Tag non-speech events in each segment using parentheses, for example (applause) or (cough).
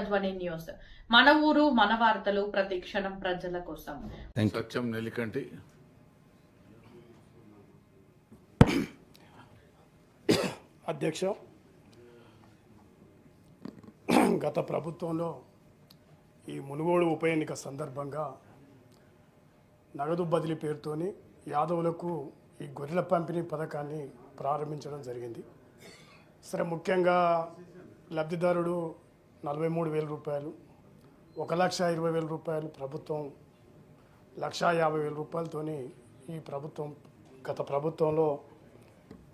ప్రజాధ్వని news. మన ఊరు మన వార్తలు ప్రతి క్షణం ప్రజల కోసం. సత్యం నెల్లికంటి. అధ్యక్ష గత ప్రభుత్వంలో ఈ మునుగోడు ఉప ఎన్నిక సందర్భంగా నగదు బదిలీ పేరుతోని యాదవులకు ఈ గొర్రెల పంపిణీ పథకాన్ని ప్రారంభించడం జరిగింది. సరే ముఖ్యంగా లబ్ధిదారుడు నలభై మూడు వేల రూపాయలు ఒక లక్ష ఇరవై వేల రూపాయలు ప్రభుత్వం లక్షా యాభై వేల రూపాయలతోని ఈ ప్రభుత్వం గత ప్రభుత్వంలో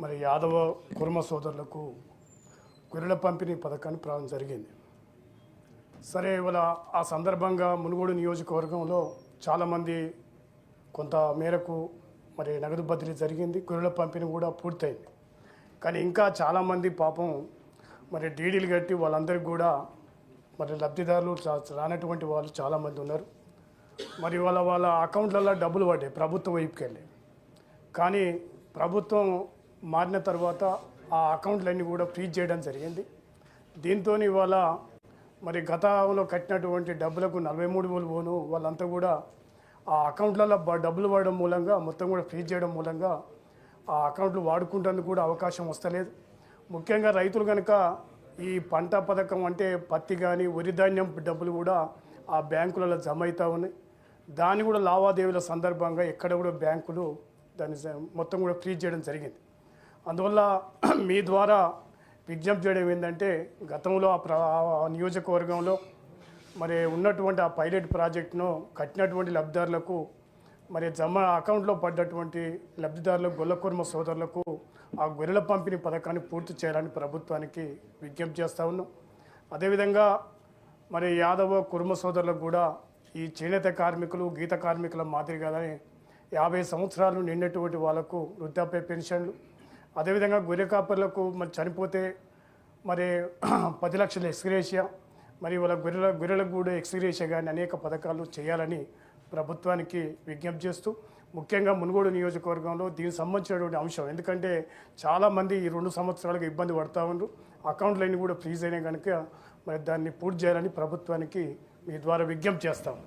మరి యాదవ కుర్మ సోదరులకు గొర్రెల పంపిణీ పథకాన్ని ప్రారంభం జరిగింది. సరే ఇవాళ ఆ సందర్భంగా మునుగోడు నియోజకవర్గంలో చాలామంది కొంత మేరకు మరి నగదు బదిలీ జరిగింది గొర్రెల పంపిణీ కూడా పూర్తయింది. కానీ ఇంకా చాలామంది పాపం మరి డీడీలు కట్టి వాళ్ళందరికీ కూడా మరి లబ్ధిదారులు రానటువంటి వాళ్ళు చాలామంది ఉన్నారు. మరి వాళ్ళ వాళ్ళ అకౌంట్లలో డబ్బులు పడ్డాయి ప్రభుత్వం వైపుకి వెళ్ళి కానీ ప్రభుత్వం మారిన తర్వాత ఆ అకౌంట్లన్నీ కూడా ఫ్రీజ్ చేయడం జరిగింది. దీంతో ఇవాళ మరి గతంలో కట్టినటువంటి డబ్బులకు నలభై మూడు వేలు పోను వాళ్ళంతా కూడా ఆ అకౌంట్లలో డబ్బులు పడడం మూలంగా మొత్తం కూడా ఫ్రీజ్ చేయడం మూలంగా ఆ అకౌంట్లు వాడుకుంటేందుకు కూడా అవకాశం వస్తలేదు. ముఖ్యంగా రైతులు కనుక ఈ పంట పథకం అంటే పత్తి కానీ వరి ధాన్యం డబ్బులు కూడా ఆ బ్యాంకులలో జమ అవుతూ ఉన్నాయి. దాన్ని కూడా లావాదేవీల సందర్భంగా ఎక్కడ కూడా బ్యాంకులు దాన్ని మొత్తం కూడా ఫ్రీజ్ చేయడం జరిగింది. అందువల్ల (clears throat) మీ ద్వారా విజ్ఞప్తి చేయడం ఏంటంటే గతంలో ఆ ఆ నియోజకవర్గంలో మరి ఉన్నటువంటి ఆ పైలట్ ప్రాజెక్టును కట్టినటువంటి లబ్ధిదారులకు మరి జమ అకౌంట్లో పడ్డటువంటి లబ్ధిదారులకు గొల్లకుర్మ సోదరులకు ఆ గొర్రెల పంపిణీ పథకాన్ని పూర్తి చేయాలని ప్రభుత్వానికి విజ్ఞప్తి చేస్తూ ఉన్నాం. అదేవిధంగా మరి యాదవ కుర్మ సోదరులకు కూడా ఈ చేనేత కార్మికులు గీత కార్మికుల మాదిరిగానే యాభై సంవత్సరాలు నిండినటువంటి వాళ్ళకు వృద్ధాప్య పెన్షన్లు. అదేవిధంగా గొర్రె కాపర్లకు మరి చనిపోతే మరి (clears throat) పది లక్షల ఎక్స్గ్రేషియా. మరి వాళ్ళ గొర్రెల గొర్రెలకు కూడా ఎక్స్గ్రేషియా కానీ అనేక పథకాలు చేయాలని ప్రభుత్వానికి విజ్ఞప్తి చేస్తూ ముఖ్యంగా మునుగోడు నియోజకవర్గంలో దీనికి సంబంధించినటువంటి అంశం. ఎందుకంటే చాలామంది ఈ రెండు సంవత్సరాలుగా ఇబ్బంది పడతా ఉన్నారు అకౌంట్లన్నీ కూడా ఫ్రీజ్ అయినాయి కనుక మరి దాన్ని పూర్తి చేయాలని ప్రభుత్వానికి మీ ద్వారా విజ్ఞప్తి చేస్తాము.